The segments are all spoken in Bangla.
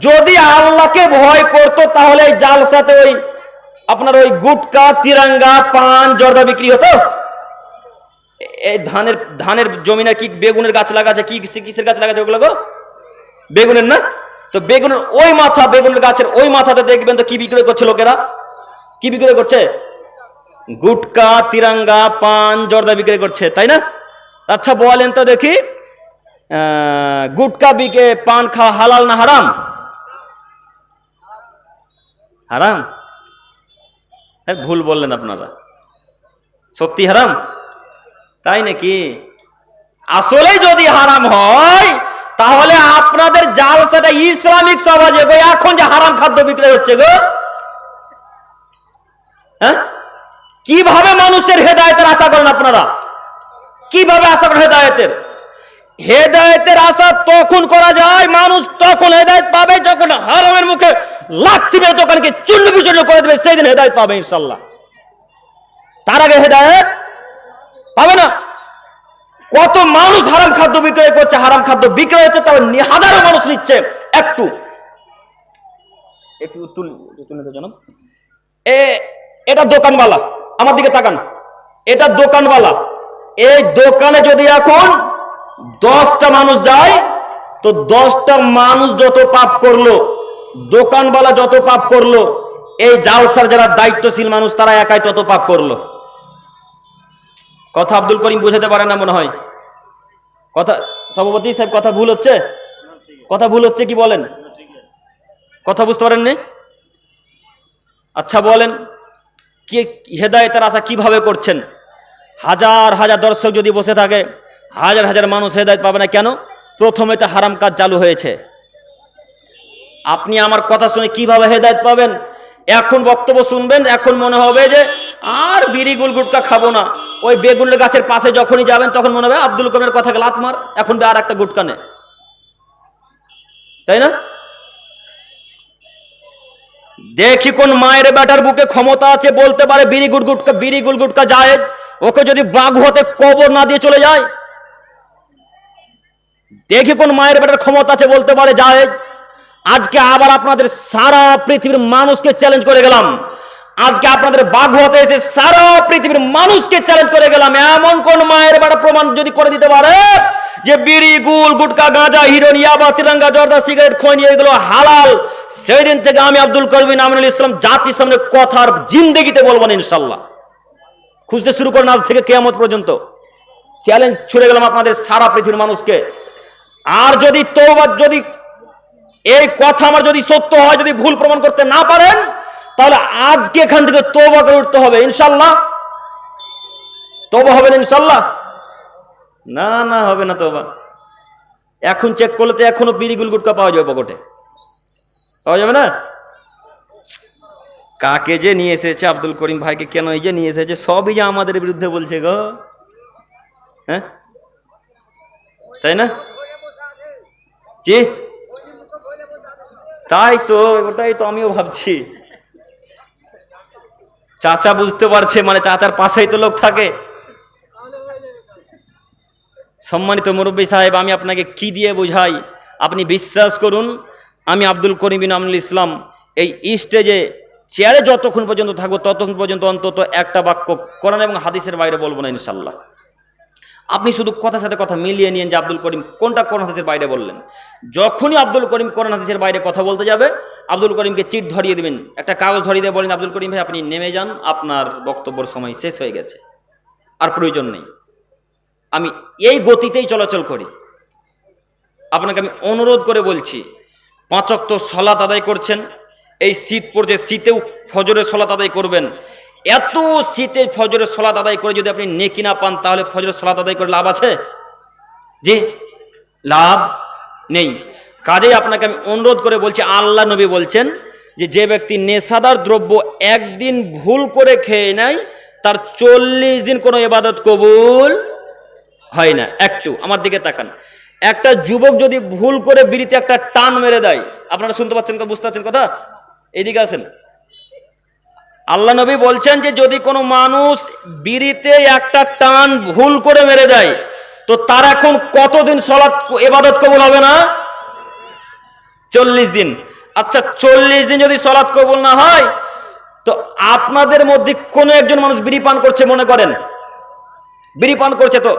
যদি আল্লাহকে ভয় করতো, তাহলে এই জালসাতে ওই আপনার ওই গুটকা, তিরাঙ্গা, পান, জর্দা বিক্রি হতো? এই ধানের ধানের জমিনে কি বেগুনের গাছ লাগাছে কি কিসে- কিসের গাছ লাগাছে ওগুলো গো? বেগুনের না? তো বেগুনের ওই মাথা, বেগুনের গাছের ওই মাথাতে দেখবেন তো কি বিক্রয় করছে লোকেরা? কি বিক্রয় করছে? গুটকা, তিরাঙ্গা, পান, জর্দা বিক্রি করছে, তাই না? আচ্ছা বলেন তো দেখি গুটকা বিকে পান খা হালাল না হারাম? হারাম? হ্যাঁ, ভুল বললেন আপনারা। সত্যি হারাম? তাই নাকি? আসলে যদি হারাম হয় তাহলে আপনাদের জালসাটা ইসলামিক সমাজে গো এখন যে হারাম খাদ্য বিক্রয় হচ্ছে গো। হ্যাঁ? কীভাবে মানুষের হেদায়তের আশা করেন আপনারা? কীভাবে আশা করেন হেদায়েতের? হেদায়েতের আশা তখন করা যায়, মানুষ তখন হেদায়েত পাবে যখন হারামের মুখে লাথি মেরে দোকানকে চূর্ণ বিচূর্ণ করে দেবে, সেই দিন হেদায়েত পাবে ইনশাল্লাহ তার আগে হেদায়েত পাবে না। কত মানুষ হারাম খাদ্য বিক্রয় করছে, হারাম খাদ্য বিক্রয় হচ্ছে তবে হাজারো মানুষ নিচ্ছে, একটু। একটু তুল। এ, এটা দোকানওয়ালা, আমার দিকে তাকান। এটা দোকানওয়ালা। এই দোকানে যদি এখন দশটা মানুষ যায়, তো দশটা মানুষ যত পাপ করল, দোকানওয়ালা যত পাপ করল, এই জালসার যারা দায়িত্বশীল মানুষ, তারা একাই তত পাপ করল। কথা আব্দুল করিম বুঝাতে পারে না মনে হয়। কথা, সভাপতি সাহেব, কথা ভুল হচ্ছে? কথা ভুল হচ্ছে কি বলেন? কথা বুঝতে পারেননি? আচ্ছা বলেন, কে, হেদায়েতের আশা কীভাবে করছেন? হাজার হাজার দর্শক যদি বসে থাকে হাজার হাজার মানুষ হেদায়ত পাবে না কেন? প্রথমে তো হারাম কাজ চালু হয়েছে। আপনি আমার কথা শুনে কীভাবে হেদায়ত পাবেন? এখন বক্তব্য শুনবেন, এখন মনে হবে যে আর বিড়ি গুল গুটকা খাব না। ওই বেগুন গাছের পাশে যখনই যাবেন, তখন মনে হবে, আব্দুল করিমের কথা লাত মার, এখন আর একটা গুটকা নে তাই না? দেখি কোন মায়ের বেটার বুকে ক্ষমতা আছে, বলতে পারে বিড়ি গুট গুটকা, বিড়ি গুল গুটকা যায়। ওকে যদি বাঘ হতে কবর না দিয়ে চলে যায় দেখি কোন মায়ের বেটার ক্ষমতা আছে বলতে পারে যায় আজকে আবার আপনাদের সারা পৃথিবীর মানুষকে চ্যালেঞ্জ করে গেলাম। আজকে আপনাদের বাঘ হতে এসে সারা পৃথিবীর মানুষকে চ্যালেঞ্জ করে গেলাম। এমন কোন মায়ের বেটা প্রমাণ যদি করে দিতে পারে? যে বিড়ি, গুল, গুটকা, গাঁজা হিরোন ইয়াবা, তিরঙ্গা, জর্দা, সিগারেট, খৈনি, এগুলো হালাল। সেই দিন থেকে আমি আব্দুল করিম আমিনুল ইসলাম জাতির সামনে কথার জিন্দেগিতে বলব না, ইনশাল্লাহ। খুঁজতে শুরু করেন আজ থেকে কেয়ামত পর্যন্ত। চ্যালেঞ্জ ছুড়ে গেলাম আপনাদের সারা পৃথিবীর মানুষকে। আর যদি তৌবা যদি এই কথা আমার যদি সত্য হয়, যদি ভুল প্রমাণ করতে না পারেন, তাহলে আজকে এখান থেকে তৌবা করে উঠতে হবে ইনশাল্লাহ তৌবা হবে না ইনশাল্লাহ না না, হবে না তৌবা এখন চেক করলে তো এখনও বিড়ি গুল গুটকা পাওয়া যাবে পকেটে। পাওয়া যাবে না? কাকে যে নিয়ে এসেছে আব্দুল করিম ভাইকে কেন এই যে নিয়ে এসেছে, সবই যে আমাদের বিরুদ্ধে বলছে গো। হ্যাঁ? তাই না? জি তাই তো, ওটাই তো আমিও ভাবছি। চাচা বুঝতে পারছে মানে চাচার পাশেই তো লোক থাকে। সম্মানিত মুরব্বী সাহেব, আমি আপনাকে কি দিয়ে বোঝাই? আপনি বিশ্বাস করুন, আমি আব্দুল করিম আমনুল ইসলাম, এই স্টেজে চেয়ারে যতক্ষণ পর্যন্ত থাকব, ততক্ষণ পর্যন্ত অন্তত একটা বাক্য কোরআন এবং হাদিসের বাইরে বলব না ইনশাল্লাহ আপনি শুধু কথার সাথে কথা মিলিয়ে নিন যে আব্দুল করিম কোনটা কোরআন হাদিসের বাইরে বললেন। যখনই আব্দুল করিম কোরআন হাদিসের বাইরে কথা বলতে যাবে, আব্দুল করিমকে চিট ধরিয়ে দেবেন, একটা কাগজ ধরিয়ে দিয়ে বলেন, আব্দুল করিম ভাই, আপনি নেমে যান, আপনার বক্তব্যর সময় শেষ হয়ে গেছে। আর প্রয়োজন নেই। আমি এই গতিতেই চলাচল করি। আপনাকে আমি অনুরোধ করে বলছি পাঁচক তো সলাত আদায় করছেন, এই শীত পড়ছে, শীতেও ফজরের সলাত আদায় করবেন। এত শীতে ফজরের সলাত আদায় করে যদি আপনি নেকি না পান, তাহলে ফজরের সলাত আদায় করে লাভ আছে? জি? লাভ নেই। কাজেই আপনাকে আমি অনুরোধ করে বলছি, আল্লাহ নবী বলছেন যে যে ব্যক্তি নেশাদার দ্রব্য একদিন ভুল করে খেয়ে নেয়, তার চল্লিশ দিন কোনো এবাদত কবুল হয় না। একটু, আমার দিকে তাকান। একটা যুবক যদি ভুল করে বিড়িতে একটা টান মেরে দেয়, আপনারা শুনতে পাচ্ছেন বুঝতে পারছেন কথা? এইদিকে আসেন। আল্লাহ নবী বলছেন যে যদি কোনো মানুষ বিড়িতে একটা টান ভুল করে মেরে দেয়, তো তার এখন কতদিন সলাৎ এবাদত কবুল হবে না? চল্লিশ দিন। আচ্ছা চল্লিশ দিন যদি সলাৎ কবুল না হয়, তো আপনাদের মধ্যে কোনো একজন মানুষ বিড়ি পান করছে মনে করেন? বিড়ি পান করছে তো?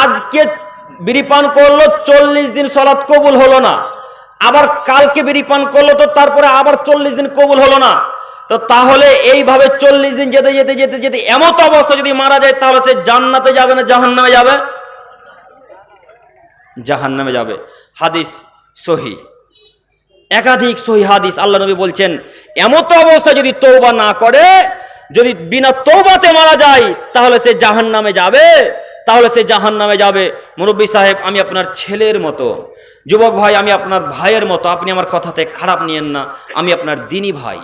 আজকে বিড়ি পান করল, চল্লিশ দিন সলাৎ কবুল হলো না। আবার কালকে বিড়ি পান করল, তো তারপরে আবার চল্লিশ দিন কবুল হলো না। তো তাহলে এইভাবে চল্লিশ দিন যেতে যেতে যেতে যেতে এমত অবস্থা যদি মারা যায়, তাহলে সে জান্নাতে যাবে না জাহান্নামে যাবে? জাহান্নামে যাবে। হাদিস সহি। একাধিক সহি হাদিস আল্লাহ নবী বলছেন, এমত অবস্থা যদি তৌবা না করে, যদি বিনা তৌবাতে মারা যায়, তাহলে সে জাহান নামে যাবে। তাহলে সে জাহান নামে যাবে। মুরব্বী সাহেব, আমি আপনার ছেলের মতো। যুবক ভাই, আমি আপনার ভাইয়ের মতো। আপনি আমার কথাতে খারাপ নিয়েন না। আমি আপনার দিনী ভাই।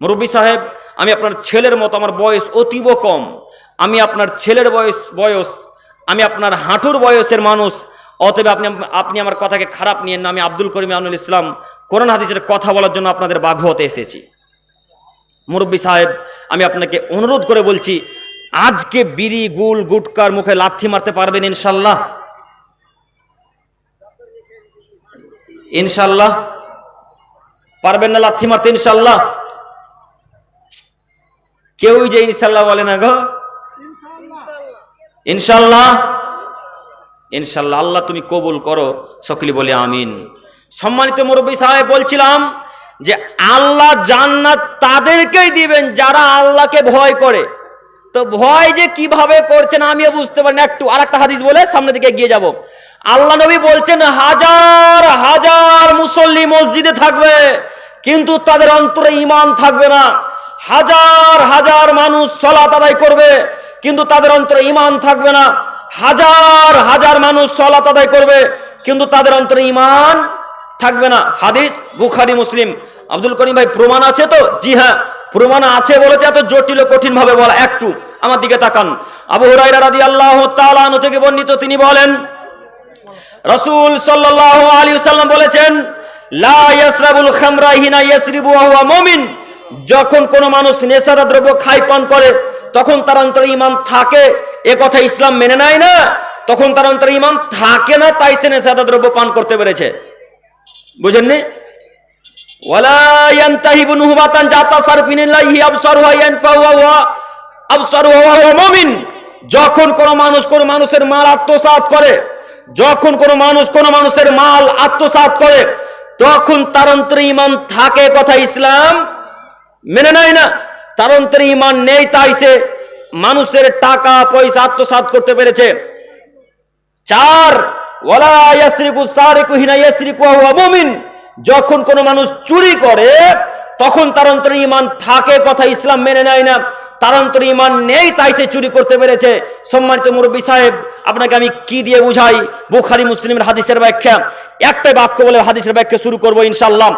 মুরব্বী সাহেব, আমি আপনার ছেলের মতো, আমার বয়স অতীব কম। আমি আপনার ছেলের বয়স বয়স, আমি আপনার হাঁটুর বয়সের মানুষ। অতএব আপনি আপনি আমার কথাকে খারাপ নিয়েন না। আমি আব্দুল করিম আনুল ইসলাম, কোরআন হাদিসের কথা বলার জন্য আপনাদের বাঘ হতে এসেছি। মুরব্বী সাহেব, আমি আপনাকে অনুরোধ করে বলছি, আজকে বিড়ি গুল গুটকার মুখে লাথি মারতে পারবেন ইনশাল্লাহ? ইনশাল্লাহ? পারবেন না লাথি মারতে ইনশাল্লাহ? কেউই যে ইনশাল্লাহ বলে না গো? ইনশাল্লাহ। ইনশাল্লাহ, আল্লাহ তুমি কবুল করো। সকলি বলে আমিন। সম্মানিত মুরব্বী সাহেব, বলছিলাম যে আল্লাহ জান্নাত তাদেরকেই দিবেন যারা আল্লাহকে ভয় করে। তো ভয় যে কীভাবে করছেন আমিও বুঝতে পারি না। একটু আর একটা হাদিস বলে সামনের দিকে এগিয়ে যাব। আল্লাহ নবী বলছেন, হাজার হাজার মুসল্লি মসজিদে থাকবে, কিন্তু তাদের অন্তরে ইমান থাকবে না। হাজার হাজার মানুষ সলাত আদায় করবে, কিন্তু তাদের অন্তরে ইমান থাকবে না। হাজার হাজার মানুষ সলাত আদায় করবে, কিন্তু তাদের অন্তরে ইমান থাকবে না। হাদিস, বুখারি, মুসলিম। আব্দুল করিম ভাই, প্রমাণ আছে তো? জি হ্যাঁ প্রমাণ আছে বলে তো এত জটিল কঠিন ভাবে বলা। একটু আমার দিকে তাকান। আবু হুরাইরা তাআলা আনহু থেকে বর্ণিত, তিনি বলেন, রসুল সাল্লাল্লাহু আলাইহি ওয়াসাল্লাম বলেছেন, লা ইয়াসরাবুল খামরা ইয়াসরিবু হুয়া মুমিন। যখন কোন মানুষ নেশাদা দ্রব্য খাই পান করে, তখন তার অন্তরে ইমান থাকে। এ কথা ইসলাম মেনে নেয় না। তখন তার অন্তরে ইমান থাকে না, তাই সে নেশাদা দ্রব্য পান করতে পেরেছে। বুঝেননি? যখন কোন মানুষ কোন মানুষের মাল আত্মসাৎ করে, যখন কোন মানুষ কোন মানুষের মাল আত্মসাৎ করে, তখন তার অন্তরে ইমান থাকে। কথা ইসলাম মেনে নেয় না। তার ইমান নেই, তাই সে মানুষের টাকা, পয়সা আত্মসাৎ করতে পেরেছে। চার যখন কোন মানুষ চুরি করে, তখন তার অন্তরে ইমান থাকে কথা ইসলাম মেনে নেয় না। তার অন্তরে ইমান নেই, তাই সে চুরি করতে পেরেছে। সম্মানিত মুরব্বী সাহেব, আপনাকে আমি কি দিয়ে বুঝাই? বুখারি, মুসলিমের হাদিসের ব্যাখ্যা। একটাই বাক্য বলে হাদিসের ব্যাখ্যা শুরু করব ইনশাল্লাহ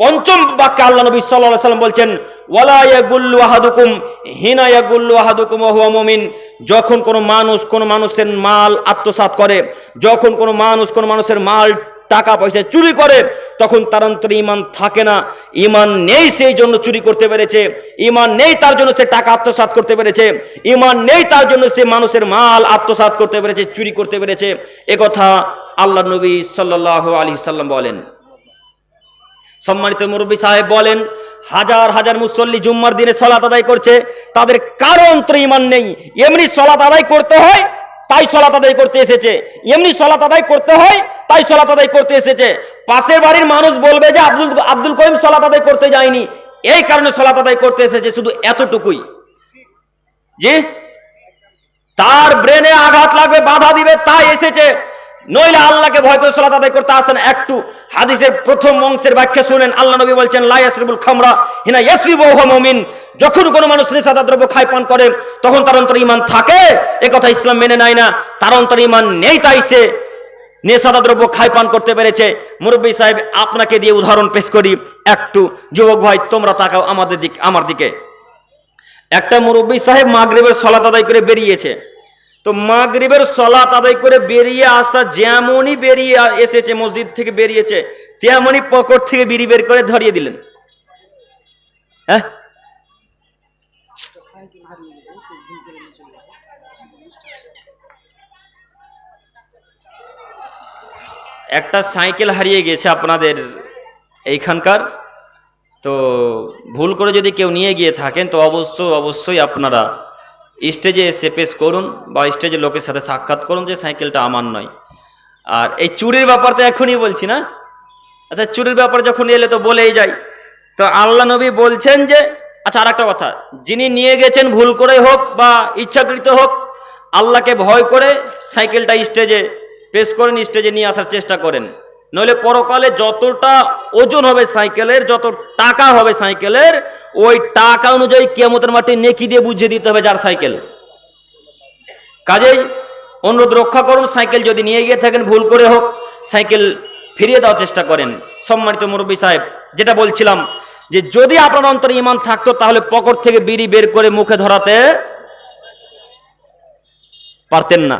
পঞ্চম বাক্যে আল্লাহ নবী সাল্লাল্লাহু সাল্লাম বলছেন, ওয়ালা ইয়াগুল্লু আহাদুকুম যখন কোনো মানুষ কোনো মানুষের মাল আত্মসাৎ করে, যখন কোনো মানুষ কোনো মানুষের মাল টাকা পয়সা চুরি করে, তখন তার অন্তরে ইমান থাকে না। ইমান নেই সেই জন্য চুরি করতে পেরেছে ইমান নেই তার জন্য সে টাকা আত্মসাৎ করতে পেরেছে ইমান নেই তার জন্য সে মানুষের মাল আত্মসাৎ করতে পেরেছে, চুরি করতে পেরেছে। একথা আল্লাহ নবী সাল্লাল্লাহু আলাইহি সাল্লাম বলেন। সম্মানিত মুরব্বী সাহেব বলেন, হাজার হাজার মুসল্লি জুম্মার দিনে সলাত আদায় করছে, তাদের কারও অন্তরে ইমান নেই। এমনি সলাত আদায় করতে হয়, তাই সলাত আদায় করতে এসেছে। এমনি সলাত আদায় করতে হয়, তাই সলাত আদায় করতে এসেছে। পাশের বাড়ির মানুষ বলবে যে আব্দুল আব্দুল করিম সলাত আদায় করতে যায়নি। এই কারণে সলাত আদায় করতে এসেছে শুধু এতটুকুই। জি? তার ব্রেনে আঘাত লাগবে, বাধা দিবে, তাই এসেছে। নইলে আল্লাহকে ভয় করে সলাত আদায় করতে আসেন একটু। হাদিসের প্রথম অংশের ব্যাখ্যা শুনেন, আল্লাহ নবী বলছেন, লা ইয়াসরিবুল খামরা হিনা ইয়াসরিবু হুয়া মুমিন। যখন কোনো মানুষ নেশাদার দ্রব্য খায়, পান করে, তখন তার অন্তরে ঈমান থাকে। এ কথা ইসলাম মেনে নেয় না। তার অন্তরে ঈমান নেই তাই সে নেশাদা দ্রব্য খায়, পান করতে পেরেছে। মুরব্বী সাহেব, আপনাকে দিয়ে উদাহরণ পেশ করি। একটু, যুবক ভাই, তোমরা তাকাও আমাদের দিক, আমার দিকে। একটা মুরব্বী সাহেব মাগরিবের সলাত আদায় করে বেরিয়েছে। তো মাগরিবের সলাত আদায় করে বেরিয়ে আসা যেমনই বেরিয়ে এসেছে, মসজিদ থেকে বেরিয়েছে, তেমনই পকেট থেকে বিড়ি বের করে ধরিয়ে দিলেন। হ্যাঁ? একটা সাইকেল হারিয়ে গেছে আপনাদের এইখানকার, তো ভুল করে যদি কেউ নিয়ে গিয়ে থাকেন, তো অবশ্য, অবশ্যই আপনারা স্টেজে এসে পেশ করুন বা স্টেজে লোকের সাথে সাক্ষাৎ করুন যে সাইকেলটা আমার নয়। আর এই চুরির ব্যাপার তো এখনই বলছি না? আচ্ছা চুরির ব্যাপার যখন এলে তো বলেই যাই। তো আল্লাহ নবী বলছেন যে আচ্ছা আর একটা কথা। যিনি নিয়ে গেছেন ভুল করে হোক বা ইচ্ছাকৃত হোক, আল্লাহকে ভয় করে সাইকেলটা স্টেজে পেশ করেন, স্টেজে নিয়ে আসার চেষ্টা করেন। নইলে পরকালে যতটা ওজন হবে সাইকেলের, যত টাকা হবে সাইকেলের ওই টাকা অনুযায়ী কেমতের মাটি নেকি দিয়ে বুঝিয়ে দিতে হবে যার সাইকেল। কাজেই অনুরোধ রক্ষা করুন, সাইকেল যদি নিয়ে গিয়ে থাকেন, ভুল করে হোক, সাইকেল ফিরিয়ে দেওয়ার চেষ্টা করেন। সম্মানিত মুরব্বী সাহেব, যেটা বলছিলাম যে যদি আপনার অন্তরে ইমান থাকতো, তাহলে পকেট থেকে বিড়ি বের করে মুখে ধরাতে পারতেন না।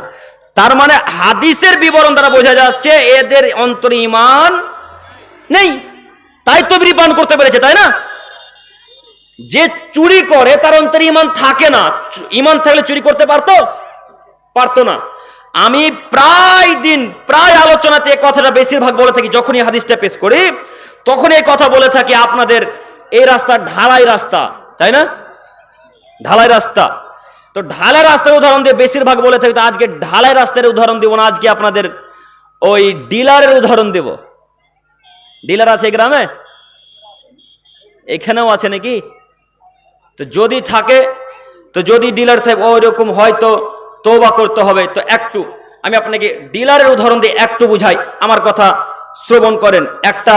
তার মানে হাদিসের বিবরণ দ্বারা বোঝা যাচ্ছে, এদের অন্তরে ইমান নেই। তাই তো বিড়ি পান করতে পেরেছে, তাই না? যে চুরি করে, তার অন্তরে ইমান থাকে না। ইমান থাকলে চুরি করতে পারতো? পারতো না। আমি প্রায় দিন, প্রায় আলোচনাতে এই কথাটা বেশিরভাগ বলে থাকি, যখনই হাদিসটা পেশ করি তখন এই কথা বলে থাকি, আপনাদের এই রাস্তা ঢালাই রাস্তা, তাই না? ঢালাই রাস্তা। তো ঢালাই রাস্তার উদাহরণ দিয়ে বেশিরভাগ বলে থাকি, তো আজকে ঢালাই রাস্তার উদাহরণ দেবো না, আজকে আপনাদের ওই ডিলারের উদাহরণ দেব। ডিলার আছে গ্রামে? এখানেও আছে নাকি? তো যদি থাকে, তো যদি ডিলার সাহেব ওই রকম হয় তো তৌবা করতে হবে। তো একটু, আমি আপনাকে ডিলারের উদাহরণ দিয়ে একটু বুঝাই। আমার কথা শ্রবণ করেন। একটা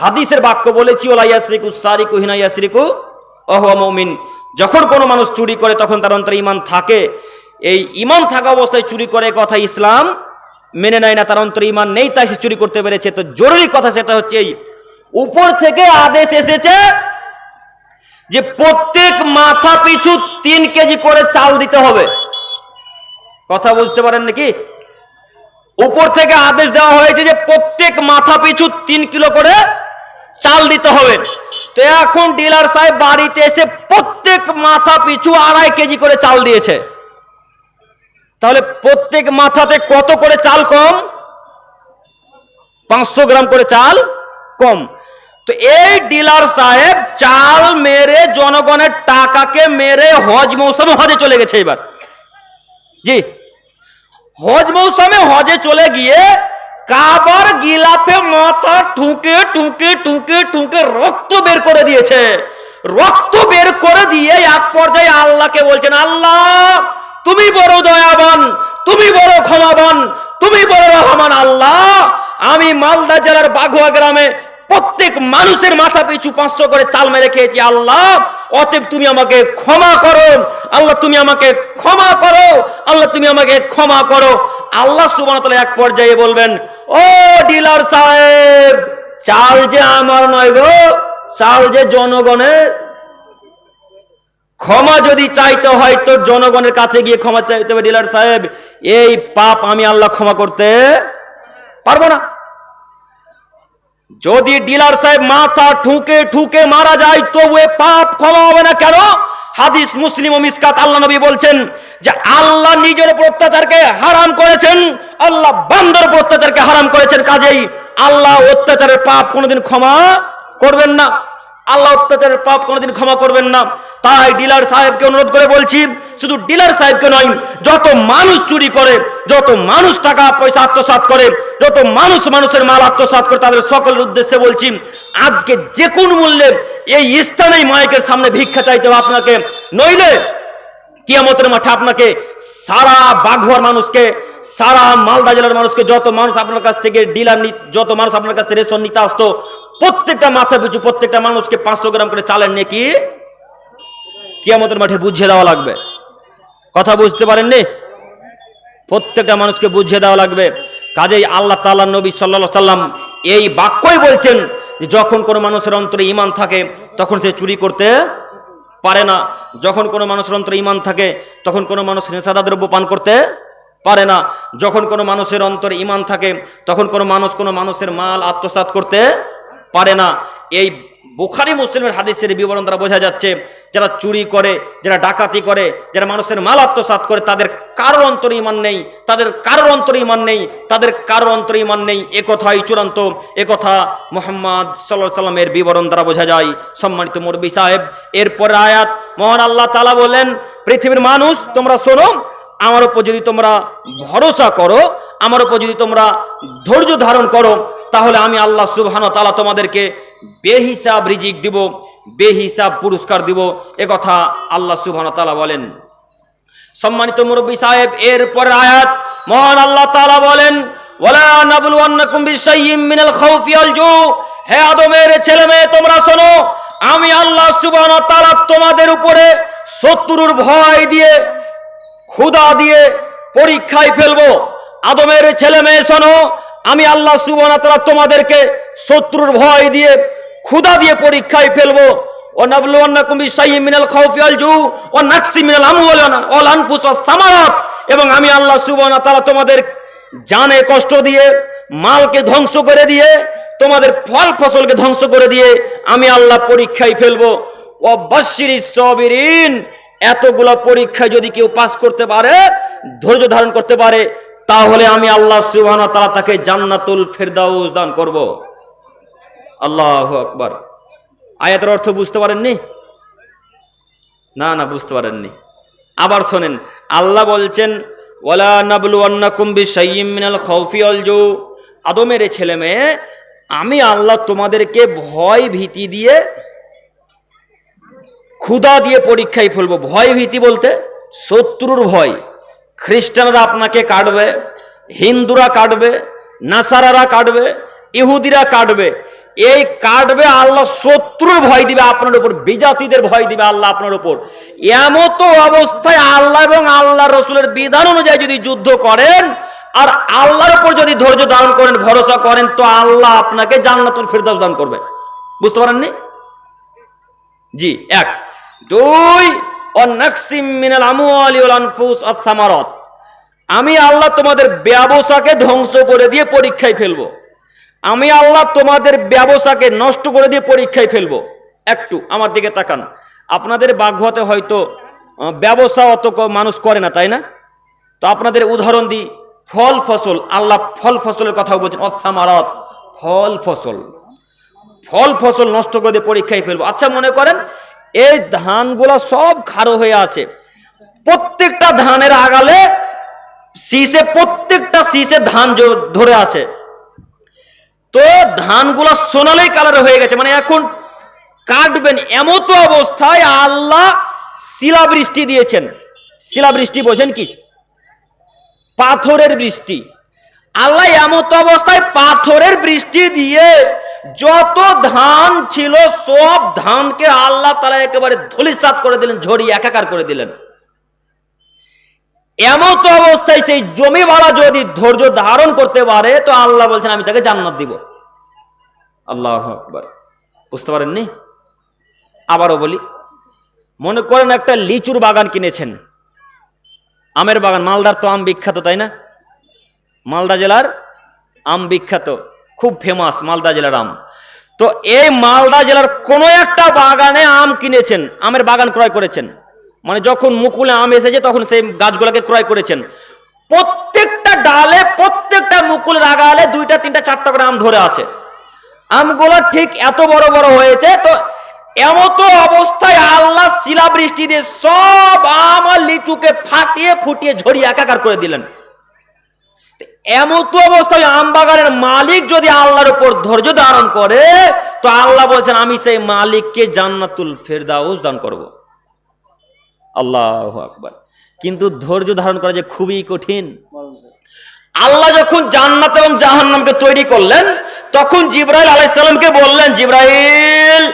হাদিসের বাক্য বলেছি, ওলা ইয়াসরিকু সারিকু হিনা ইয়াসরিকু অহুয়া মৌমিন। যখন কোনো মানুষ চুরি করে, তখন তার অন্তরে ইমান থাকে। এই ইমান থাকা অবস্থায় চুরি করে কথা ইসলাম মেনে নেয় না, তার অন্তরে ইমান নেই, তাই সে চুরি করতে পেরেছে। তো জরুরি কথা সেটা হচ্ছে এই, উপর থেকে আদেশ এসেছে যে প্রত্যেক মাথা পিছু তিন কেজি করে চাল দিতে হবে। কথা বুঝতে পারেন নাকি? উপর থেকে আদেশ দেওয়া হয়েছে যে প্রত্যেক মাথা পিছু তিন কিলো করে চাল দিতে হবে। তো এখন ডিলার সাহেব বাড়িতে এসে প্রত্যেক মাথা পিছু আড়াই কেজি করে চাল দিয়েছে। তাহলে প্রত্যেক মাথাতে কত করে চাল কম? পাঁচশো গ্রাম করে চাল কম। তো এই ডিলার সাহেব চাল মেরে জনগণের টাকাকে মেরে হজ মৌসুমে হজে চলে গেছে এবার। জি। হজ মৌসুমে হজে চলে গিয়ে কাবার গিলাপে মাথা ঠুকে ঠুকে ঠুকে ঠুকে রক্ত বের করে দিয়েছে। রক্ত বের করে দিয়ে এক পর্যায়ে আল্লাহকে বলছেন, আল্লাহ, তুমি বড় দয়াবান, তুমি বড় ক্ষমাবান, তুমি বড় রহমান আল্লাহ, আমি মালদা জেলার বাঘুয়া গ্রামে প্রত্যেক মানুষের মাথা পিছু পাঁচশো করে চাল মেরে খেয়েছি। আল্লাহ, অতএব তুমি আমাকে ক্ষমা করো। আল্লাহ, তুমি আমাকে ক্ষমা করো। আল্লাহ, তুমি আমাকে ক্ষমা করো। আল্লাহ সুবান এক পর্যায়ে বলবেন, ও ডিলার সাহেব, চাল যে আমার নয় গো, চাল যে জনগণের। ক্ষমা যদি চাইতে হয় তো জনগণের কাছে গিয়ে ক্ষমা চাইতে হবে ডিলার সাহেব। এই পাপ আমি আল্লাহ ক্ষমা করতে পারব না। যদি ডিলার সাহেব মাথা ঠুকে ঠুকে মারা যায় তবু পাপ ক্ষমা হবে না কেন? হাদিস মুসলিম ও মিসকাত আল্লাহ নবী বলছেন যে আল্লাহ নিজের উপর অত্যাচারকে হারাম করেছেন, আল্লাহ বান্দর উপর অত্যাচারকে হারাম করেছেন। কাজেই আল্লাহ অত্যাচারের পাপ কোনোদিন ক্ষমা করবেন না। আল্লাহ অত্যাচারের পাপ কোনোদিন ক্ষমা করবেন না। তাই ডিলার সাহেবকে অনুরোধ করে বলছি, শুধু ডিলার সাহেবকে নয়, যত মানুষ চুরি করে, যত মানুষ টাকা পয়সা আত্মসাৎ করে, যত মানুষ মানুষের মাল আত্মসাৎ করে, তাদের সকলের উদ্দেশ্যে বলছি, আজকে যে কোন মূল্যে এই স্থানেই মাইকের সামনে ভিক্ষা চাইতে হবে আপনাকে। নইলে কিয়ামতের মাঠে আপনাকে সারা বাঘুয়ার মানুষকে, সারা মালদা জেলার মানুষকে, যত মানুষ আপনার কাছ থেকে ডিলার যত মানুষ আপনার কাছ থেকে রেশন নিতে আসতো প্রত্যেকটা মাথা পিছু প্রত্যেকটা মানুষকে পাঁচশো গ্রাম করে চালের নাকি কিয়ামতের মাঠে বুঝিয়ে দেওয়া লাগবে। কথা বুঝতে পারেননি? প্রত্যেকটা মানুষকে বুঝিয়ে দেওয়া লাগবে। কাজেই আল্লাহ তাআলা নবী সাল্লাল্লাহু সাল্লাম এই বাক্যই বলছেন যে যখন কোনো মানুষের অন্তরে ইমান থাকে, তখন সে চুরি করতে পারে না। যখন কোনো মানুষের অন্তরে ইমান থাকে, তখন কোনো মানুষ নেশাদা দ্রব্য পান করতে পারে না। যখন কোনো মানুষের অন্তরে ইমান থাকে, তখন কোনো মানুষ কোনো মানুষের মাল আত্মসাৎ করতে পারে না। এই বুখারি মুসলিমের হাদিসের বিবরণ দ্বারা বোঝা যাচ্ছে, যারা চুরি করে, যারা ডাকাতি করে, যারা মানুষের মাল আত্মসাৎ করে, তাদের কারোর অন্তর ইমান নেই, তাদের কারোর অন্তর ইমান নেই, তাদের কারোর অন্তর ইমান নেই। এ কথাই চূড়ান্ত, এ কথা মোহাম্মদ সাল্লাহ সাল্লামের বিবরণ দ্বারা বোঝা যায়। সম্মানিত মুরবি সাহেব, এরপর আয়াত, মহান আল্লাহ তালা বলেন পৃথিবীর মানুষ, তোমরা শোনো, আমার উপর যদি তোমরা ভরসা করো আমার উপর যদি তোমরা ধৈর্য ধারণ করো, তাহলে আমি আল্লাহ সুবহান তালা তোমাদেরকে বেহিসাব রিজিক দিব, বেহিসাব পুরস্কার দিব। কথা আল্লাহ সুবহান তালা বলেন। সম্মানিত মুরব্বী সাহেব এরপর আয়াত, মহান আল্লাহ তাআলা বলেন, ওয়ালা নাবলুয়ান্নাকুম বিশাইয়্যিম মিনাল খাউফি ওয়াল জু। হে আদমের ছেলে মেয়ে, তোমরা শোনো, আমি আল্লাহ সুবহানাহু ওয়া তাআলা তোমাদের উপরে শত্রুর ভয় দিয়ে, ক্ষুধা দিয়ে পরীক্ষায় ফেলব। আদমের ছেলে মেয়ে, শোনো, আমি আল্লাহ ওয়া তাআলা তোমাদেরকে শত্রুর ভয় দিয়ে, ক্ষুধা দিয়ে পরীক্ষায় ফেলব। ও নাবলুয়ান্নাকুম বিশাইয়্যিম মিনাল খাউফি ওয়াল জু ও নাকসি মিনাল আমওয়ালি ওয়াল আনফুস এবং আমি আল্লাহ সুবহানাহু ওয়া তাআলা তোমাদের জানে কষ্ট দিয়ে, মালকে ধ্বংস করে দিয়ে, তোমাদের ফল ফসলকে ধ্বংস করে দিয়ে, আমি আল্লাহ পরীক্ষায় ফেলব। ও বাশিরিস সাবিরিন এতগুলা পরীক্ষায় যদি কেউ পাস করতে পারে, ধৈর্য ধারণ করতে পারে তাহলে আমি আল্লাহ সুবহানাহু ওয়া তাকে জান্নাতুল ফেরদাউস দান করব। আল্লাহ আকবার। আয়াতের অর্থ বুঝতে পারেননি? না না, বুঝতে পারেননি। আবার শোনেন, আল্লাহ বলছেন, ওয়ালা নাবলু আন্নাকুম বিশাইয়্যিম মিনাল খাউফি ওয়াল আদমের ছেলে মেয়ে, আমি আল্লাহ তোমাদেরকে ভয় ভীতি দিয়ে, ক্ষুধা দিয়ে পরীক্ষায় ফেলব। ভয় ভীতি বলতে শত্রুর ভয়। খ্রিস্টানরা আপনাকে কাটবে, হিন্দুরা কাটবে, নাসারারা কাটবে, ইহুদিরা কাটবে। এই কাটবে আল্লাহ শত্রুর ভয় দিবে আপনার উপর, বিজাতিদের ভয় দিবে আল্লাহ আপনার উপর। এমত অবস্থায় আল্লাহ এবং আল্লাহ রসুলের বিধান অনুযায়ী যদি যুদ্ধ করেন, আর আল্লাহর উপর যদি ধৈর্য ধারণ করেন, ভরসা করেন, তো আল্লাহ আপনাকে জান্নাতুল ফেরদাউস দান করবে। বুঝতে পারেননি? জি, এক। দুই আমি আল্লাহ তোমাদের ব্যবসাকে ধ্বংস করে দিয়ে পরীক্ষায় ফেলব। আমি আল্লাহ তোমাদের ব্যবসাকে নষ্ট করে দিয়ে পরীক্ষায় ফেলব। একটু আমার দিকে তাকান। আপনাদের বাঘতে হয়তো ব্যবসা অত মানুষ করে না, তাই না? তো আপনাদের উদাহরণ দিই, ফল ফসল, আল্লাহ ফল ফসলের কথা বলছেন অসামারত ফল ফসল। ফল ফসল নষ্ট করে দিয়ে পরীক্ষায় ফেলব। আচ্ছা মনে করেন এই ধানগুলা সব খারো হয়ে আছে। প্রত্যেকটা ধানের আগালে শীষে প্রত্যেকটা শীষে ধান ধরে আছে। তো ধানগুলো সোনালি কালার হয়ে গেছে মানে এখন কাটবেন এমতো অবস্থায় আল্লাহ শিলাবৃষ্টি দিয়েছেন। শিলাবৃষ্টি বোঝেন কি? পাথরের বৃষ্টি। আল্লাহ এমতো অবস্থায় পাথরের বৃষ্টি দিয়ে যত ধান ছিল, সব ধানকে আল্লাহ তারা একেবারে ধুলিসাত করে দিলেন ঝরিয়ে একাকার করে দিলেন। এমন তো অবস্থায় সেই জমি ভাড়া যদি ধৈর্য ধারণ করতে পারে, তো আল্লাহ বলছেন, আমি তাকে জান্নাত দিব। আল্লাহ বুঝতে পারেননি? আবারও বলি, মনে করেন একটা লিচুর বাগান কিনেছেন। আমের বাগান, মালদার তো আম বিখ্যাত, তাই না? মালদা জেলার আম বিখ্যাত। খুব ফেমাস মালদা জেলার আম। তো এই মালদা জেলার কোনো একটা বাগানে আম কিনেছেন, আমের বাগান ক্রয় করেছেন। মানে যখন মুকুলে আম এসেছে, তখন সেই গাছগুলোকে ক্রয় করেছেন। প্রত্যেকটা ডালে, প্রত্যেকটা মুকুল রাগালে দুইটা, তিনটা, চারটা করে আম ধরে আছে। আমগুলো ঠিক এত বড় বড় হয়েছে, তো এমতো অবস্থায় আল্লাহ শিলাবৃষ্টি দিয়ে সব আম আর লিচুকে ফাটিয়ে ফুটিয়ে ঝরিয়ে একাকার করে দিলেন। এমতো অবস্থায় আম বাগানের মালিক যদি আল্লাহর উপর ধৈর্য ধারণ করে, তো আল্লাহ বলছেন, আমি সেই মালিককে জান্নাতুল ফেরদাউস দান করব। আল্লাহ আকবার। কিন্তু ধৈর্য ধারণ করা যে খুবই কঠিন। আল্লাহ যখন জান্নাত এবং জাহান্নামকে তৈরি করলেন, তখন জিব্রাইল আলাইসাল্লামকে বললেন, জিব্রাইল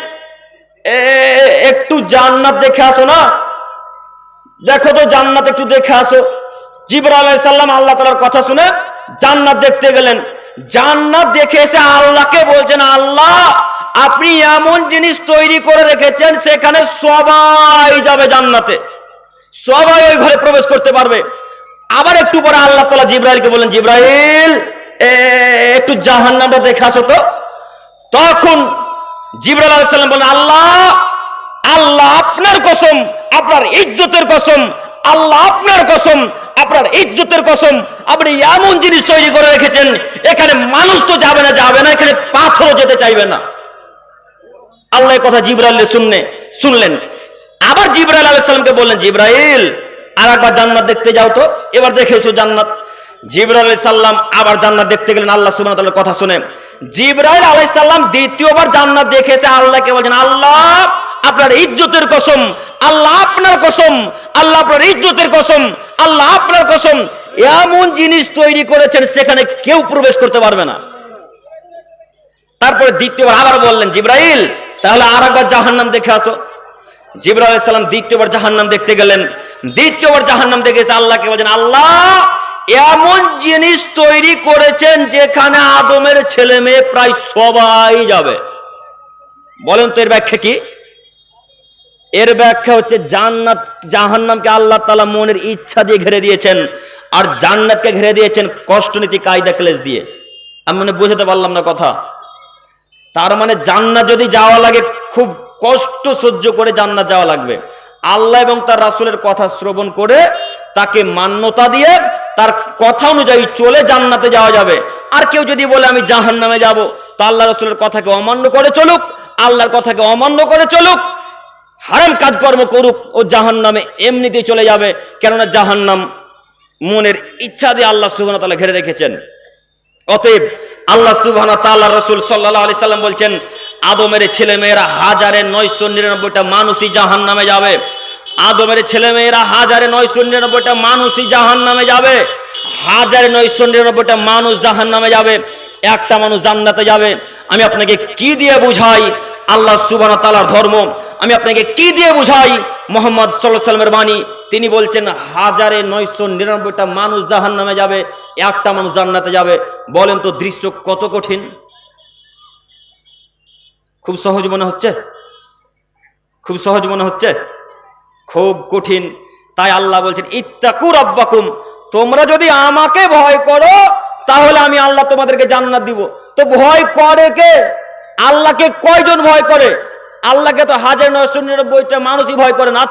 একটু জান্নাত দেখে আসো না। দেখো তো জান্নাত একটু দেখে আসো। জিবরা আলাইসাল্লাম আল্লাহ তালার কথা শুনে জান্নাত দেখতে গেলেন। জান্নাত দেখে এসে আল্লাহকে বলছেন, আল্লাহ, আপনি এমন জিনিস তৈরি করে রেখেছেন, সেখানে সবাই যাবে জান্নাতে। সবাই ওই ঘরে প্রবেশ করতে পারবে। আবার একটু পরে আল্লাহ তালা জিব্রাইলকে বললেন, জিব্রাইল একটু জাহান্নামটা দেখে আসো তো। তখন জিবরাল আলাইসাল্লাম বলেন আল্লাহ আল্লাহ আপনার কসম, আপনার ইজ্জতের কসম, আল্লাহ আপনার কসম আপনার ইজ্জতের কসম, আপনি এমন জিনিস তৈরি করে রেখেছেন, এখানে মানুষ তো যাবে না যাবে না, এখানে পাথরও যেতে চাইবে না। আল্লাহ কথা জিব্রাইল শুনলে শুনলেন। আবার জিব্রাইল আলাইসাল্লামকে বললেন, জিব্রাইল আর একবার জান্নাত দেখতে যাও তো, এবার দেখে এসো জান্নাত। জিব্রাইল আলাইহিস সাল্লাম আবার জান্নাত দেখতে গেলেন, আল্লাহ সুবহানাহু তাআলার কথা শুনে। জিব্রাইল আলাইহিস সাল্লাম দ্বিতীয়বার জান্নাত দেখেছে আল্লাহকে বলছেন, আল্লাহ, আপনার ইজ্জতের কসম আল্লাহ আপনার কসম, আল্লাহ আপনার ইজ্জতের কসম, আল্লাহ আপনার কসম, এমন জিনিস তৈরি করেছেন সেখানে কেউ প্রবেশ করতে পারবে না। তারপরে দ্বিতীয়বার আবার বললেন, জিব্রাইল, তাহলে আর একবার জাহান্নাম দেখে আসো। আলাইহিস সালাম দ্বিতীয়বার জাহান্নাম দেখতে গেলেন। দ্বিতীয়বার জাহান্নাম দেখেছে আল্লাহকে বলছেন আল্লাহ, এমন জিনিস তৈরি করেছেন যেখানে আদমের ছেলে মেয়ে প্রায় সবাই যাবে। বলেন তো এর ব্যাখ্যা কি? এর ব্যাখ্যা হচ্ছে জান্নাত, জাহান্নামকে আল্লাহ তালা মনের ইচ্ছা দিয়ে ঘিরে দিয়েছেন আর জান্নাতকে ঘিরে দিয়েছেন কষ্টনীতি কায়দা ক্লেশ দিয়ে। আমি মানে বুঝাতে পারলাম না কথা। তার মানে জান্নাত যদি যাওয়া লাগে, খুব কষ্ট সহ্য করে জান্নাত যাওয়া লাগবে। আল্লাহ এবং তার রাসূলের কথা শ্রবণ করে তাকে মান্যতা দিয়ে তার কথা অনুযায়ী চলে জান্নাতে যাওয়া যাবে। আর কেউ যদি বলে, আমি জাহান্নামে যাব, তো আল্লাহ রাসূলের কথাকে অমান্য করে চলুক, আল্লাহর কথাকে অমান্য করে চলুক। হারাম কাজকর্ম করুক, ও জাহান্নামে এমনিতেই চলে যাবে। কেননা জাহান্নাম মনের ইচ্ছা দিয়ে আল্লাহ সুবহানাহু ওয়া তাআলা ঘিরে রেখেছেন। অতএব আল্লাহ সুবহানাহু ওয়া রসুল সাল্লাহ আলি সাল্লাম বলছেন, আদমের ছেলে মেয়েরা হাজারে নয়শো নিরানব্বইটা মানুষই জাহান নামে যাবে। আদমের ছেলে মেয়েরা হাজারে নয়শো নিরানব্বইটা মানুষই জাহান নামে যাবে। হাজারে নয়শো নিরানব্বইটা মানুষ জাহান নামে যাবে। একটা মানুষ জান্নাতে যাবে। আমি আপনাকে কি দিয়ে বুঝাই? আল্লাহ সুবহানাহু তালার ধর্ম আমি আপনাকে কি দিয়ে বুঝাই? মোহাম্মদ সাল্লামের বাণী। তিনি বলছেন, হাজারে নয়শো নিরানব্বইটা মানুষ জাহান নামে যাবে, একটা মানুষ জান্নাতে যাবে। বলেন তো দৃশ্য কত কঠিন? খুব সহজ মনে হচ্ছে? খুব সহজ মনে হচ্ছে? খুব কঠিন। তাই আল্লাহ বলছেন ইত্তাকুর আব্বাকুম তোমরা যদি আমাকে ভয় করো, তাহলে আমি আল্লাহ তোমাদেরকে জান্নাত দিব। তো ভয় করে কে? আল্লাহকে কয়জন ভয় করে? আল্লাহকে তো হাজার নয় শূন্য নব্বইটা মানুষই ভয় করে না।